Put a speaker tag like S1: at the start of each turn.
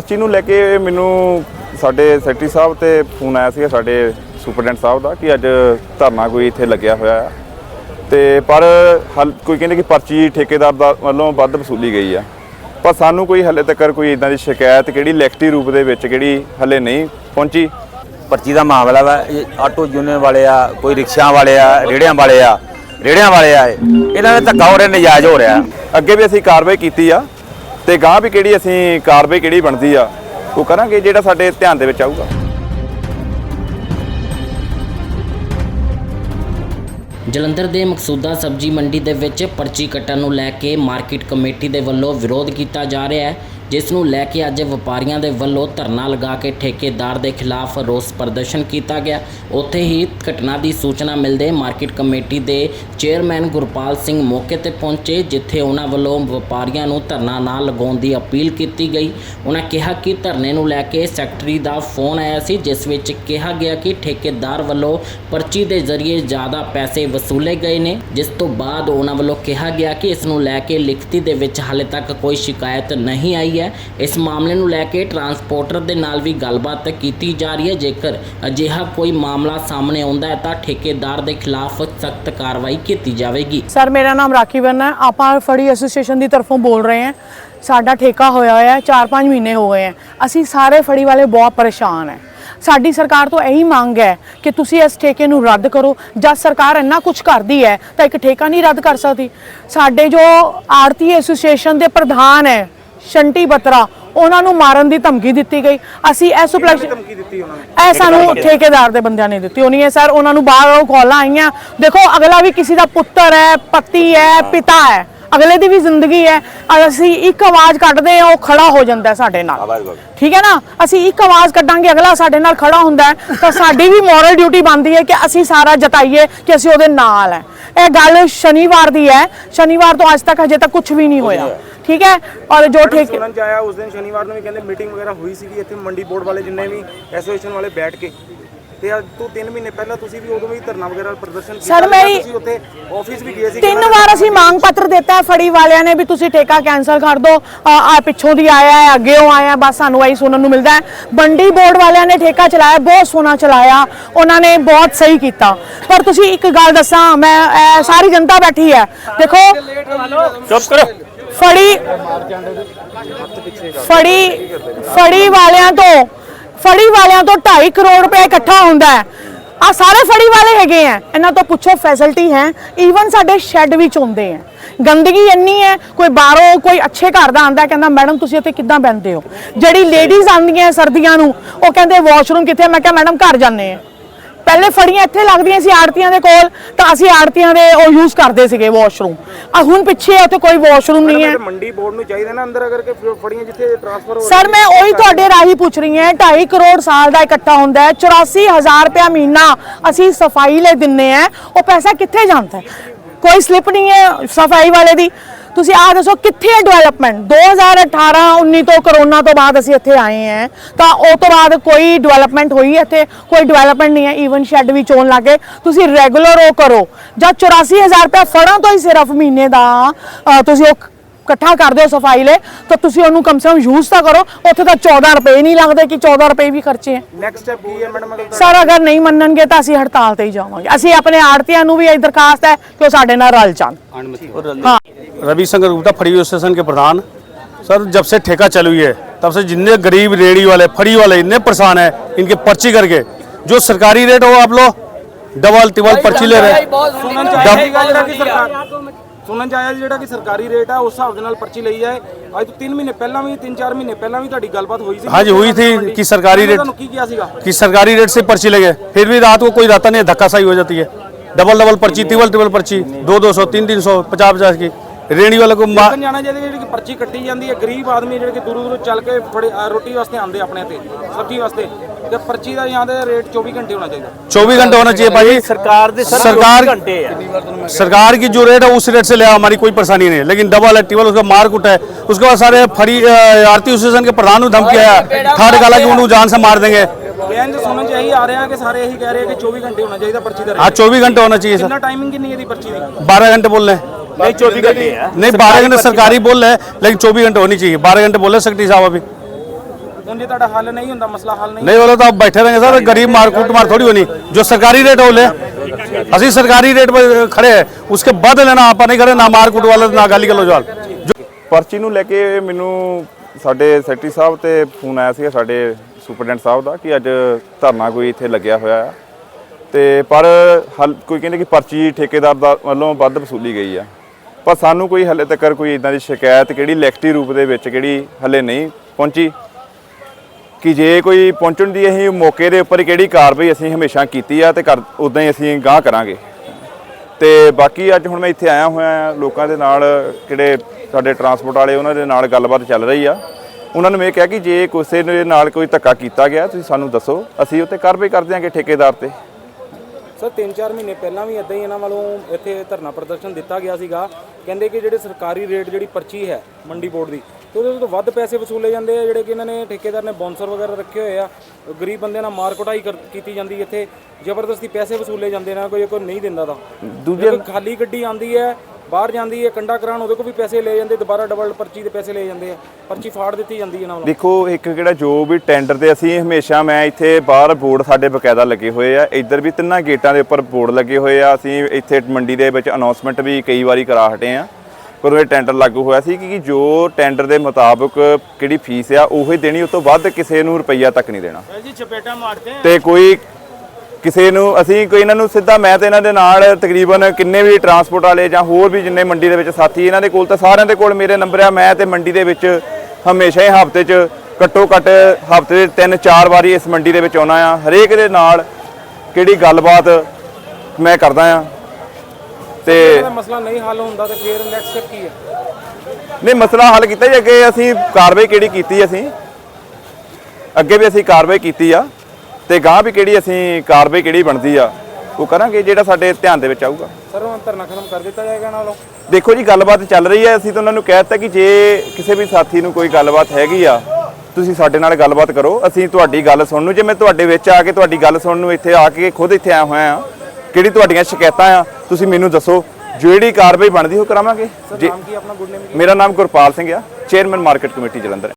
S1: ਪਰਚੀ ਨੂੰ ਲੈ ਕੇ ਮੈਨੂੰ ਸਾਡੇ ਸੈਕਟਰੀ ਸਾਹਿਬ ਤੇ ਫੋਨ ਆਇਆ ਸੀ ਸਾਡੇ ਸੁਪਰਡੈਂਟ ਸਾਹਿਬ ਦਾ ਕਿ ਅੱਜ ਧਰਨਾ ਕੋਈ ਇੱਥੇ ਲੱਗਿਆ ਹੋਇਆ ਹੈ ਤੇ ਪਰ ਹਲ ਕੋਈ ਕਹਿੰਦੇ ਕਿ ਪਰਚੀ ਠੇਕੇਦਾਰ ਦਾ ਵੱਲੋਂ ਵੱਧ ਵਸੂਲੀ ਗਈ ਆ। ਪਰ ਸਾਨੂੰ ਕੋਈ ਹਲੇ ਤੱਕ ਕੋਈ ਇਦਾਂ ਦੀ ਸ਼ਿਕਾਇਤ ਕਿਹੜੀ ਲਿਖਤੀ ਰੂਪ ਦੇ ਵਿੱਚ ਕਿਹੜੀ ਹਲੇ ਨਹੀਂ ਪਹੁੰਚੀ?
S2: ਪਰਚੀ ਦਾ ਮਾਮਲਾ ਵਾ ਇਹ ਆਟੋ ਯੂਨੀਅਨ ਵਾਲੇ ਆ ਕੋਈ ਰਿਕਸ਼ਾ ਵਾਲੇ ਆ ਰੇੜਿਆਂ ਵਾਲੇ ਆ ਰੇੜਿਆਂ ਵਾਲੇ ਆ ਇਹ। ਇਹਨਾਂ ਦੇ ਧੱਕਾ ਹੋ ਰਿਹਾ ਨਜਾਇਜ਼ ਹੋ ਰਿਹਾ।
S1: ਅੱਗੇ ਵੀ ਅਸੀਂ ਕਾਰਵਾਈ ਕੀਤੀ ਆ। ਤੇ ਗਾਂ ਵੀ ਕਿਹੜੀ ਅਸੀਂ ਕਾਰਵਾਈ ਕਿਹੜੀ ਬਣਦੀ ਆ, ਉਹ ਕਰਾਂਗੇ, ਜਿਹੜਾ ਸਾਡੇ ਧਿਆਨ ਦੇ ਵਿੱਚ ਆਊਗਾ।
S3: ਜਲੰਧਰ ਦੇ ਮਕਸੂਦਾ ਸਬਜ਼ੀ ਮੰਡੀ ਦੇ ਵਿੱਚ ਪਰਚੀ ਕੱਟਣ ਨੂੰ ਲੈ ਕੇ ਮਾਰਕੀਟ ਕਮੇਟੀ ਦੇ ਵੱਲੋਂ ਵਿਰੋਧ ਕੀਤਾ ਜਾ ਰਿਹਾ ਹੈ। ਜਿਸ ਨੂੰ ਲੈ ਕੇ ਅੱਜ ਵਪਾਰੀਆਂ ਦੇ ਵੱਲੋਂ ਧਰਨਾ ਲਗਾ ਕੇ ਠੇਕੇਦਾਰ ਦੇ ਖਿਲਾਫ ਰੋਸ ਪ੍ਰਦਰਸ਼ਨ ਕੀਤਾ ਗਿਆ। ਉੱਥੇ ਹੀ ਘਟਨਾ ਦੀ ਸੂਚਨਾ ਮਿਲਦੇ ਮਾਰਕੀਟ ਕਮੇਟੀ ਦੇ ਚੇਅਰਮੈਨ ਗੁਰਪਾਲ ਸਿੰਘ ਮੌਕੇ ਤੇ ਪਹੁੰਚੇ, ਜਿੱਥੇ ਉਹਨਾਂ ਵੱਲੋਂ ਵਪਾਰੀਆਂ ਨੂੰ ਧਰਨਾ ਨਾ ਲਗਾਉਣ ਦੀ ਅਪੀਲ ਕੀਤੀ ਗਈ। ਉਹਨਾਂ ਕਿਹਾ ਕਿ ਧਰਨੇ ਨੂੰ ਲੈ ਕੇ ਸੈਕਟਰੀ ਦਾ ਫੋਨ ਆਇਆ ਸੀ, ਜਿਸ ਵਿੱਚ ਕਿਹਾ ਗਿਆ ਕਿ ਠੇਕੇਦਾਰ ਵੱਲੋਂ ਪਰਚੀ ਦੇ ਜ਼ਰੀਏ ਜ਼ਿਆਦਾ ਪੈਸੇ ਵਸੂਲੇ ਗਏ ਨੇ, ਜਿਸ ਤੋਂ ਬਾਅਦ ਉਹਨਾਂ ਵੱਲੋਂ ਕਿਹਾ ਗਿਆ ਕਿ ਇਸ ਨੂੰ ਲੈ ਕੇ ਲਿਖਤੀ ਦੇ ਵਿੱਚ ਹਾਲੇ ਤੱਕ ਕੋਈ ਸ਼ਿਕਾਇਤ ਨਹੀਂ ਆਈ ਹੈ। ਇਸ ਮਾਮਲੇ ਨੂੰ ਲੈ ਕੇ ਟਰਾਂਸਪੋਰਟਰ ਦੇ ਨਾਲ ਵੀ ਗੱਲਬਾਤ ਕੀਤੀ ਜਾ ਰਹੀ ਹੈ। ਜੇਕਰ ਅਜਿਹਾ ਕੋਈ ਮਾਮਲਾ ਸਾਹਮਣੇ ਆਉਂਦਾ ਹੈ, ਤਾਂ ਠੇਕੇਦਾਰ ਦੇ ਖਿਲਾਫ ਸਖਤ ਕਾਰਵਾਈ ਕੀਤੀ ਜਾਵੇਗੀ।
S4: ਸਰ, ਮੇਰਾ ਨਾਮ ਰਾਖੀ ਹੈ। ਆਪਾਂ ਫੜੀ ਐਸੋਸੀਏਸ਼ਨ ਦੀ ਤਰਫੋਂ ਬੋਲ ਰਹੇ ਹਾਂ। ਸਾਡਾ ਠੇਕਾ ਹੋਇਆ ਹੋਇਆ ਹੈ 4-5 ਮਹੀਨੇ ਹੋ ਗਏ ਹੈ। ਅਸੀਂ ਸਾਰੇ ਫੜੀ ਵਾਲੇ ਬਹੁਤ ਪਰੇਸ਼ਾਨ ਹੈ। ਸਾਡੀ ਸਰਕਾਰ ਤੋਂ ਇਹੀ ਮੰਗ ਹੈ ਕਿ ਤੁਸੀਂ ਇਸ ਠੇਕੇ ਨੂੰ ਰੱਦ ਕਰੋ। ਜਦ ਸਰਕਾਰ ਇੰਨਾ ਕੁਝ ਕਰਦੀ ਹੈ, ਤਾਂ ਇੱਕ ਠੇਕਾ ਨਹੀਂ ਰੱਦ ਕਰ ਸਕਦੀ। ਸਾਡੇ ਜੋ ਆੜਤੀ ਐਸੋਸੀਏਸ਼ਨ ਦੇ ਪ੍ਰਧਾਨ ਹੈ ਸ਼ੰਟੀ ਬਤਰਾ ਉਹਨਾਂ ਨੂੰ ਮਾਰਨ ਦੀ ਧਮਕੀ ਦਿੱਤੀ ਗਈ। ਅਸੀਂ ਇਸ ਉਪਲਕਸ਼ ਧਮਕੀ ਦਿੱਤੀ ਉਹਨਾਂ ਨੇ? ਇਹ ਸਾਨੂੰ ਠੇਕੇਦਾਰ ਦੇ। ਬੰਦਿਆਂ ਨੇ ਦਿੱਤੀ। ਹੋਣੀ ਹੈ ਸਰ ਉਹਨਾਂ ਨੂੰ ਬਾਹਰੋਂ ਕਾਲਾਂ ਆਈਆਂ। ਦੇਖੋ ਅਗਲਾ ਵੀ ਕਿਸੇ ਦਾ ਪੁੱਤਰ ਹੈ ਪਤੀ ਹੈ ਪਿਤਾ ਹੈ। ਅਗਲੇ ਦੀ ਵੀ ਜ਼ਿੰਦਗੀ ਹੈ। ਅਸੀਂ ਇੱਕ ਆਵਾਜ਼ ਕੱਢਦੇ ਹਾਂ ਉਹ ਖੜਾ ਹੋ ਜਾਂਦਾ ਹੈ ਸਾਡੇ ਨਾਲ। ਠੀਕ ਹੈ ਨਾ? ਅਸੀਂ ਇੱਕ ਆਵਾਜ਼ ਕੱਢਾਂਗੇ ਅਗਲਾ ਸਾਡੇ ਨਾਲ ਖੜਾ ਹੁੰਦਾ ਹੈ। ਤਾਂ ਸਾਡੀ ਵੀ ਮੋਰਲ ਡਿਊਟੀ ਬਣਦੀ ਹੈ ਕਿ ਅਸੀਂ ਸਾਰਾ ਜਤਾਈਏ ਕਿ ਅਸੀਂ ਉਹਦੇ ਨਾਲ ਹੈ। ਇਹ ਗੱਲ ਸ਼ਨੀਵਾਰ ਦੀ ਹੈ। ਸ਼ਨੀਵਾਰ ਤੋਂ ਅੱਜ ਤੱਕ ਹਜੇ ਤੱਕ ਕੁਝ ਵੀ ਨਹੀਂ ਹੋਇਆ। ਠੀਕ ਹੈ? ਔਰ ਜੋ ਠੇਕੇ
S5: ਸੁਣਨ ਚ ਆਇਆ ਉਸ ਦਿਨ ਸ਼ਨੀਵਾਰ ਨੂੰ ਵੀ ਕਹਿੰਦੇ ਮੀਟਿੰਗ ਵਗੈਰਾ ਹੋਈ ਸੀਗੀ ਇੱਥੇ ਮੰਡੀ ਬੋਰਡ ਵਾਲੇ ਜਿੰਨੇ ਵੀ ਐਸੋਸੀਏਸ਼ਨ ਵਾਲੇ ਬੈਠ ਕੇ। ਤੇ ਅੱਜ ਤੋਂ 3 ਮਹੀਨੇ ਪਹਿਲਾਂ ਤੁਸੀਂ ਵੀ ਉਦੋਂ ਵੀ ਧਰਨਾ ਵਗੈਰਾ ਪ੍ਰਦਰਸ਼ਨ ਕੀਤਾ ਸੀਗਾ,
S4: ਮੇਰੀ-
S5: ਤੁਸੀਂ ਉੱਥੇ ਆਫਿਸ ਵੀ ਗਏ ਸੀ
S4: ਤਿੰਨ ਵਾਰ ਅਸੀਂ ਮੰਗ ਪੱਤਰ ਦਿੱਤਾ ਫੜੀ ਵਾਲਿਆਂ ਨੇ ਵੀ ਤੁਸੀਂ ਠੇਕਾ ਕੈਨਸਲ ਕਰ ਦਿਓ। ਆ ਪਿੱਛੋਂ ਦੀ ਆਇਆ ਹੈ ਅੱਗੇੋਂ ਆਇਆ ਬਸ ਸਾਨੂੰ ਇਹੀ ਸੁਣਨ ਨੂੰ ਮਿਲਦਾ ਹੈ। ਮੰਡੀ ਬੋਰਡ ਵਾਲਿਆਂ ਨੇ ਠੇਕਾ ਚਲਾਇਆ ਬਹੁਤ ਸੋਹਣਾ ਚਲਾਇਆ ਉਹਨਾਂ ਨੇ ਬਹੁਤ ਸਹੀ ਕੀਤਾ। ਪਰ ਤੁਸੀਂ ਇੱਕ ਗੱਲ ਦੱਸਾਂ ਮੈਂ ਸਾਰੀ ਜਨਤਾ ਬੈਠੀ ਹੈ। ਦੇਖੋ
S2: ਚੁੱਪ ਕਰੋ।
S4: ਫੜੀ ਫੜੀ ਫੜੀ ਵਾਲਿਆਂ ਤੋਂ, ਫੜੀ ਵਾਲਿਆਂ ਤੋਂ 2.5 ਕਰੋੜ ਰੁਪਏ ਇਕੱਠਾ ਹੁੰਦਾ ਹੈ। ਆ ਸਾਰੇ ਫੜੀ ਵਾਲੇ ਹੈਗੇ ਆ। ਇਹਨਾਂ ਤੋਂ ਪੁੱਛੋ ਫੈਸਿਲਿਟੀ ਹੈ। ਈਵਨ ਸਾਡੇ ਸ਼ੈੱਡ ਵਿੱਚ ਹੁੰਦੇ ਆ। ਗੰਦਗੀ ਇੰਨੀ ਹੈ, ਕੋਈ ਬਾਹਰੋਂ ਕੋਈ ਅੱਛੇ ਘਰ ਦਾ ਆਂਦਾ ਕਹਿੰਦਾ, ਮੈਡਮ, ਤੁਸੀਂ ਇੱਥੇ ਕਿੱਦਾਂ ਬੈਠਦੇ ਹੋ? ਜਿਹੜੀ ਲੇਡੀਜ਼ ਆਉਂਦੀਆਂ ਸਰਦੀਆਂ ਨੂੰ, ਉਹ ਕਹਿੰਦੇ ਵਾਸ਼ਰੂਮ ਕਿੱਥੇ ਮੈਂ ਕਿਹਾ, ਮੈਡਮ, ਘਰ ਜਾਂਦੇ ਆ ਪਹਿਲੇ ਫੜੀਆਂ ਇੱਥੇ ਲੱਗਦੀਆਂ ਸੀ ਆੜਤੀਆਂ ਦੇ ਕੋਲ ਤਾਂ ਅਸੀਂ ਆੜਤੀਆਂ ਦੇ ਉਹ ਯੂਜ਼ ਕਰਦੇ ਸੀਗੇ ਵਾਸ਼ਰੂਮ ਆ ਹੁਣ ਪਿੱਛੇ ਉੱਥੇ ਕੋਈ ਵਾਸ਼ਰੂਮ ਨਹੀਂ ਹੈ।
S5: ਮੰਡੀ ਬੋਰਡ ਨੂੰ ਚਾਹੀਦਾ ਨਾ ਅੰਦਰ ਅਗਰ ਕਿ ਫੜੀਆਂ ਜਿੱਥੇ ਟ੍ਰਾਂਸਫਰ ਹੋ
S4: ਸਰ ਮੈਂ ਉਹੀ ਤੁਹਾਡੇ ਰਾਹੀਂ ਪੁੱਛ ਰਹੀ ਹਾਂ 2.5 ਕਰੋੜ ਸਾਲ ਦਾ ਇਕੱਠਾ ਹੁੰਦਾ ਹੈ 84000 ਰੁਪਇਆ ਮਹੀਨਾ ਅਸੀਂ ਸਫ਼ਾਈ ਲਈ ਦਿੰਨੇ ਆ ਉਹ ਪੈਸਾ ਕਿੱਥੇ ਜਾਂਦਾ ਹੈ? ਕੋਈ ਸਲਿੱਪ ਨਹੀਂ ਹੈ ਸਫ਼ਾਈ ਵਾਲੇ ਦੀ। ਤੁਸੀਂ ਆ ਦੱਸੋ ਕਿੱਥੇ ਹੈ ਡਿਵੈਲਪਮੈਂਟ 2018 19 ਤੋਂ ਕਰੋਨਾ ਤੋਂ ਬਾਅਦ ਅਸੀਂ ਇੱਥੇ ਆਏ ਹਾਂ। ਤਾਂ ਉਹ ਤੋਂ ਬਾਅਦ ਕੋਈ ਡਿਵੈਲਪਮੈਂਟ ਹੋਈ ਇੱਥੇ? ਕੋਈ ਡਿਵੈਲਪਮੈਂਟ ਨਹੀਂ ਹੈ ਈਵਨ ਸ਼ੈੱਡ ਵੀ ਚੋਣ ਲੱਗੇ। ਤੁਸੀਂ ਰੈਗੂਲਰ ਉਹ ਕਰੋ। ਜਾਂ 84000 ਰੁਪਇਆ ਫੜਾਂ ਤੋਂ ਹੀ ਸਿਰਫ ਮਹੀਨੇ ਦਾ। ਤੁਸੀਂ ਉਹ ਇਕੱਠਾ ਕਰਦੇ ਹੋ ਸਫਾਈ ਲਈ ਤਾਂ ਤੁਸੀਂ ਉਹਨੂੰ ਕਮ ਸੇ ਕਮ ਯੂਜ਼ ਤਾਂ ਕਰੋ ਉੱਥੇ ਤਾਂ 14 ਰੁਪਏ ਨਹੀਂ ਲੱਗਦੇ ਕਿ 14 ਰੁਪਏ ਵੀ ਖਰਚੇ ਹੈ
S5: ਨੈਕਸਟ ਸਟੈਪ ਕੀ ਹੈ ਮੈਡਮ ਅਗਰ
S4: ਸਰ ਅਗਰ ਨਹੀਂ ਮੰਨਣਗੇ ਤਾਂ ਅਸੀਂ ਹੜਤਾਲ ਤੇ ਹੀ ਜਾਵਾਂਗੇ ਅਸੀਂ ਆਪਣੇ ਆੜਤੀਆਂ ਨੂੰ ਵੀ ਇਹ ਦਰਖਾਸਤ ਹੈ ਕਿ ਉਹ ਸਾਡੇ ਨਾਲ ਰਲ ਜਾਣ ਹਾਂ
S6: रविशंकर गुप्ता फड़ी एसोसिएशन के प्रधान सर जब से ठेका चालू हुई है तब से जितने गरीब रेड़ी वाले फड़ी वाले इतने परेशान है इनके पर्ची करके जो सरकारी रेट हो आप लोग डबल टिबल पर्ची ले रहे हैं
S5: ਸੁਣਨ ਚ ਆਇਆ ਸੀਗਾ ਜਿਹੜਾ ਕਿ ਸਰਕਾਰ ਸੁਣਨ ਚ ਆਇਆ ਜਿਹੜਾ ਕਿ ਸਰਕਾਰੀ ਰੇਟ ਹੈ ਉਸ ਹਿਸਾਬ ਦੇ ਨਾਲ ਪਰਚੀ ਲਈ ਜਾਏ ਅੱਜ ਤੋਂ 3 ਮਹੀਨੇ ਪਹਿਲਾਂ ਵੀ 3-4 ਮਹੀਨੇ ਪਹਿਲਾਂ ਵੀ ਤੁਹਾਡੀ ਗੱਲਬਾਤ ਹੋਈ ਸੀ
S6: हाँ जी हुई थी कि सरकारी रेट
S5: ਤੁਹਾਨੂੰ ਕੀ ਕਿਹਾ ਸੀਗਾ
S6: कि सरकारी रेट से पर्ची लगे फिर भी रात को कोई रहता नहीं धक्का सही हो जाती है डबल डबल पर्ची टिबल टिबल पर्ची दो दो सौ तीन तीन सौ पचास पचास की रेड़ी वाले को मा-
S5: ਦੇਖਣ ਜਾਣਾ ਚਾਹੀਦਾ ਜਿਹੜੀ ਕਿ ਪਰਚੀ ਕੱਟੀ ਜਾਂਦੀ ਹੈ ਗਰੀਬ ਆਦਮੀ ਜਿਹੜੇ ਕਿ ਦੂਰੋਂ ਦੂਰੋਂ ਚੱਲ ਕੇ ਫੜੇ ਅਹ ਰੋਟੀ ਵਾਸਤੇ ਆਉਂਦੇ ਆਪਣੇ ਤੇ ਸਬਜ਼ੀ ਵਾਸਤੇ ਤੇ ਪਰਚੀ ਦਾ ਜਾਂ ਦਾ ਰੇਟ 24 घंटे होना चाहिए
S6: चौबीस घंटे होना चाहिए भाई
S2: ਸਰਕਾਰ ਦੇ
S6: सरकार
S2: ਘੰਟੇ ਆ
S6: सरकार की जो रेट है उस रेट से ले आओ, हमारी कोई परेशानी नहीं है लेकिन डबल है टिबल उसका मार कुट है उसके बाद सारे फड़ी अ, आरती एसोसिएशन के प्रधान ने धमकी आया थर्ड काला कि उन्हें जान से मार देंगे
S5: ਬਿਆਨ ਚ ਸੁਣਨ ਚ ਇਹੀ ਆ ਰਿਹਾ ਕਿ ਸਾਰੇ ਇਹੀ ਕਹਿ ਰਹੇ ਕਿ 24 घंटे होना चाहिए पर्ची ਦਾ
S6: हाँ
S5: rate।
S6: चौबीस घंटे होना चाहिए सर
S5: ਕਿੰਨਾ ਟਾਈਮਿੰਗ ਕਿੰਨੀ ਹੈ ਦੀ ਪਰਚੀ ਦੀ
S6: बारह घंटे बोल रहे हैं
S2: ਨਹੀਂ 24 ਘੰਟੇ ਆ
S6: नहीं बारह घंटे सरकारी बोल रहे हैं लेकिन चौबीस घंटे होनी चाहिए बारह घंटे बोल रहे हैं सेक्रेटरी साहब अभी
S5: ਹੁਣ ਜੇ ਤੁਹਾਡਾ ਹੱਲ ਨਹੀਂ ਹੁੰਦਾ ਮਸਲਾ ਹੱਲ ਨਹੀਂ
S6: नहीं बोले तो आप बैठे रहेंगे सर गरीब मार कुटमार थोड़ी होनी जो सरकारी रेट है वो ले असली सरकारी रेट पर खड़े हैं उसके बाद लेना आप नहीं करे ना मार कुट वाले ना गाली गलौज वाले जो
S1: ਪਰਚੀ ਨੂੰ ਲੈ ਕੇ ਮੈਨੂੰ ਸਾਡੇ ਸੈਕਟਰੀ ਸਾਹਿਬ ਤੇ ਫੋਨ ਆਇਆ ਸੀ ਸਾਡੇ ਸੁਪਰਡੈਂਟ ਸਾਹਿਬ ਦਾ ਕਿ ਅੱਜ ਧਰਨਾ ਕੋਈ ਇੱਥੇ ਲੱਗਿਆ ਹੋਇਆ ਆ ਤੇ ਪਰ ਹਲ ਕੋਈ ਕਹਿੰਦੇ ਕਿ ਪਰਚੀ ਠੇਕੇਦਾਰ ਦਾ ਵੱਲੋਂ ਵੱਧ ਵਸੂਲੀ ਗਈ ਆ ਪਰ ਸਾਨੂੰ ਕੋਈ ਹਲੇ ਤੱਕ ਕੋਈ ਇਦਾਂ ਦੀ ਸ਼ਿਕਾਇਤ ਕਿਹੜੀ ਲਿਖਤੀ ਰੂਪ ਦੇ ਵਿੱਚ ਕਿਹੜੀ ਹਲੇ ਨਹੀਂ ਪਹੁੰਚੀ? ਕਿ ਜੇ ਕੋਈ ਪਹੁੰਚਣ ਦੀ ਅਸੀਂ ਮੌਕੇ ਦੇ ਉੱਪਰ ਕਿਹੜੀ ਕਾਰਵਾਈ ਅਸੀਂ ਹਮੇਸ਼ਾ ਕੀਤੀ ਆ ਤੇ ਕਰ ਉਦਾਂ ਹੀ ਅਸੀਂ ਗਾਹ ਕਰਾਂਗੇ। ਤੇ ਬਾਕੀ ਅੱਜ ਹੁਣ ਮੈਂ ਇੱਥੇ ਆਇਆ ਹੋਇਆ ਆ, ਲੋਕਾਂ ਦੇ ਨਾਲ ਕਿਹੜੇ ਸਾਡੇ ਟਰਾਂਸਪੋਰਟ ਵਾਲੇ ਉਹਨਾਂ ਦੇ ਨਾਲ ਗੱਲਬਾਤ ਚੱਲ ਰਹੀ ਆ। ਉਹਨਾਂ ਨੂੰ ਮੈਂ ਕਿਹਾ ਕਿ ਜੇ ਕਿਸੇ ਦੇ ਨਾਲ ਕੋਈ ਧੱਕਾ ਕੀਤਾ ਗਿਆ, ਤੁਸੀਂ ਸਾਨੂੰ ਦੱਸੋ, ਅਸੀਂ ਉੱਤੇ ਕਾਰਵਾਈ ਕਰ ਦਿਆਂਗੇ ਠੇਕੇਦਾਰ ਤੇ।
S5: ਸਰ 3-4 ਮਹੀਨੇ ਪਹਿਲਾਂ ਵੀ ਇਦਾਂ ਹੀ ਇਹਨਾਂ ਵੱਲੋਂ ਇੱਥੇ ਧਰਨਾ ਪ੍ਰਦਰਸ਼ਨ ਦਿੱਤਾ ਗਿਆ ਸੀਗਾ। ਕਹਿੰਦੇ ਕਿ ਜਿਹੜੇ ਸਰਕਾਰੀ ਰੇਟ ਜਿਹੜੀ ਪਰਚੀ ਹੈ ਮੰਡੀ ਬੋਰਡ ਦੀ ਤੇ ਉਹਦੇ ਤੋਂ ਵੱਧ ਪੈਸੇ ਵਸੂਲੇ ਜਾਂਦੇ ਆ ਜਿਹੜੇ ਕਿ ਇਹਨਾਂ ਨੇ ਠੇਕੇਦਾਰ ਨੇ ਬੌਂਸਰ ਵਗੈਰਾ ਰੱਖੇ ਹੋਏ ਆ ਗਰੀਬ ਬੰਦੇ ਨਾਲ ਮਾਰ ਕੁਟਾਈ ਕੀਤੀ ਜਾਂਦੀ ਇੱਥੇ ਜ਼ਬਰਦਸਤੀ ਪੈਸੇ ਵਸੂਲੇ ਜਾਂਦੇ ਨੇ ਕੋਈ ਕੋਈ ਨਹੀਂ ਦਿੰਦਾ ਤਾਂ।
S1: ਦੂਜੇ
S5: ਦੂਜੇ ਖਾਲੀ ਗੱਡੀ ਆਂਦੀ ਹੈ ਬਾਹਰ ਜਾਂਦੀ ਹੈ ਕੰਡਾ ਕਰਾਉਣ ਉਹਦੇ ਕੋਲ ਵੀ ਪੈਸੇ ਲੈ ਜਾਂਦੇ ਦੁਬਾਰਾ ਡਬਲ ਪਰਚੀ ਦੇ ਪੈਸੇ ਲੈ ਜਾਂਦੇ ਆ ਪਰਚੀ ਫਾੜ ਦਿੱਤੀ ਜਾਂਦੀ ਹੈ ਇਹਨਾਂ ਵੱਲੋਂ।
S1: ਦੇਖੋ ਇੱਕ ਕਿਹੜਾ ਜੋ ਵੀ ਟੈਂਡਰ ਤੇ ਅਸੀਂ ਹਮੇਸ਼ਾ ਮੈਂ ਇੱਥੇ ਬਾਹਰ ਬੋਰਡ ਸਾਡੇ ਬਕਾਇਦਾ ਲੱਗੇ ਹੋਏ ਆ ਇੱਧਰ ਵੀ ਤਿੰਨਾਂ ਗੇਟਾਂ ਦੇ ਉੱਪਰ ਬੋਰਡ ਲੱਗੇ ਹੋਏ ਆ ਅਸੀਂ ਇੱਥੇ ਮੰਡੀ ਦੇ ਵਿੱਚ ਅਨਾਉਂਸਮੈਂਟ ਵੀ ਕਈ ਵਾਰੀ ਕਰਾ ਹਟੇ ਆ ਪਰ ਇਹ ਟੈਂਡਰ ਲਾਗੂ ਹੋਇਆ ਸੀ ਕਿ ਜੋ ਟੈਂਡਰ ਦੇ ਮੁਤਾਬਕ ਕਿਹੜੀ ਫੀਸ ਆ ਉਹੀ ਦੇਣੀ ਉਸ ਤੋਂ ਵੱਧ ਕਿਸੇ ਨੂੰ ਰੁਪਈਆ ਤੱਕ ਨਹੀਂ ਦੇਣਾ।
S5: ਜੀ ਚਪੇਟਾ ਮਾਰਦੇ
S1: ਤੇ ਕੋਈ ਕਿਸੇ ਨੂੰ ਅਸੀਂ ਕੋਈ ਇਹਨਾਂ ਨੂੰ ਸਿੱਧਾ ਮੈਂ ਤੇ ਇਹਨਾਂ ਦੇ ਨਾਲ ਤਕਰੀਬਨ ਕਿੰਨੇ ਵੀ ਟਰਾਂਸਪੋਰਟ ਵਾਲੇ ਜਾਂ ਹੋਰ ਵੀ ਜਿੰਨੇ ਮੰਡੀ ਦੇ ਵਿੱਚ ਸਾਥੀ ਇਹਨਾਂ ਦੇ ਕੋਲ ਤਾਂ ਸਾਰਿਆਂ ਦੇ ਕੋਲ ਮੇਰੇ ਨੰਬਰ ਆ। ਮੈਂ ਤੇ ਮੰਡੀ ਦੇ ਵਿੱਚ ਹਮੇਸ਼ਾ ਹੀ ਹਫ਼ਤੇ 'ਚ ਘੱਟੋ ਘੱਟ ਹਫ਼ਤੇ ਦੇ ਤਿੰਨ ਚਾਰ ਵਾਰੀ ਇਸ ਮੰਡੀ ਦੇ ਵਿੱਚ ਆਉਣਾ ਆ। ਹਰੇਕ ਦੇ ਨਾਲ ਕਿਹੜੀ ਗੱਲਬਾਤ ਮੈਂ ਕਰਦਾ ਆ। ਤੇ
S5: ਮਸਲਾ ਨਹੀਂ ਹੱਲ ਹੁੰਦਾ ਤੇ ਫਿਰ ਨੈਕਸਟ ਸਟੈਪ ਕੀ ਹੈ?
S1: ਨਹੀਂ ਮਸਲਾ ਹੱਲ ਕੀਤਾ ਜੀ ਅੱਗੇ ਅਸੀਂ ਕਾਰਵਾਈ ਕਿਹੜੀ ਕੀਤੀ ਅਸੀਂ। ਅੱਗੇ ਵੀ ਅਸੀਂ ਕਾਰਵਾਈ ਕੀਤੀ ਆ। ਤੇ ਗਾਂ ਵੀ ਕਿਹੜੀ ਅਸੀਂ ਕਾਰਵਾਈ ਕਿਹੜੀ ਬਣਦੀ ਆ ਉਹ ਕਰਾਂਗੇ ਜਿਹੜਾ ਸਾਡੇ ਧਿਆਨ ਦੇ ਵਿੱਚ ਆਊਗਾ।
S5: ਸਰ ਹੁਣ ਧਰਨਾ ਖਤਮ ਕਰ ਦਿੱਤਾ ਜਾਏਗਾ ਇਹਨਾਂ ਵੱਲੋਂ
S1: ਦੇਖੋ ਜੀ ਗੱਲਬਾਤ ਚੱਲ ਰਹੀ ਹੈ ਅਸੀਂ ਤਾਂ ਉਹਨਾਂ ਨੂੰ ਕਹਿ ਦਿੱਤਾ ਕਿ ਜੇ ਕਿਸੇ ਵੀ ਸਾਥੀ ਨੂੰ ਕੋਈ ਗੱਲਬਾਤ ਹੈਗੀ ਆ ਤੁਸੀਂ ਸਾਡੇ ਨਾਲ ਗੱਲਬਾਤ ਕਰੋ ਅਸੀਂ ਤੁਹਾਡੀ ਗੱਲ ਸੁਣਨ ਨੂੰ ਜੇ ਮੈਂ ਤੁਹਾਡੇ ਵਿੱਚ ਆ ਕੇ ਤੁਹਾਡੀ ਗੱਲ ਸੁਣਨ ਨੂੰ ਇੱਥੇ ਆ ਕੇ ਖੁਦ ਇੱਥੇ ਆਇਆ ਹੋਇਆ ਆ ਕਿਹੜੀ ਤੁਹਾਡੀਆਂ ਸ਼ਿਕਾਇਤਾਂ ਆ ਤੁਸੀਂ ਮੈਨੂੰ ਦੱਸੋ ਜਿਹੜੀ ਕਾਰਵਾਈ ਬਣਦੀ ਉਹ ਕਰਾਵਾਂਗੇ?
S5: ਸਰ
S1: ਜੇ
S5: ਨਾਮ ਕੀ ਆਪਣਾ? ਗੁੱਡ ਨੇਮ
S1: ਮੇਰਾ ਨਾਮ ਗੁਰਪਾਲ ਸਿੰਘ ਆ ਚੇਅਰਮੈਨ ਮਾਰਕੀਟ ਕਮੇਟੀ ਜਲੰਧਰ।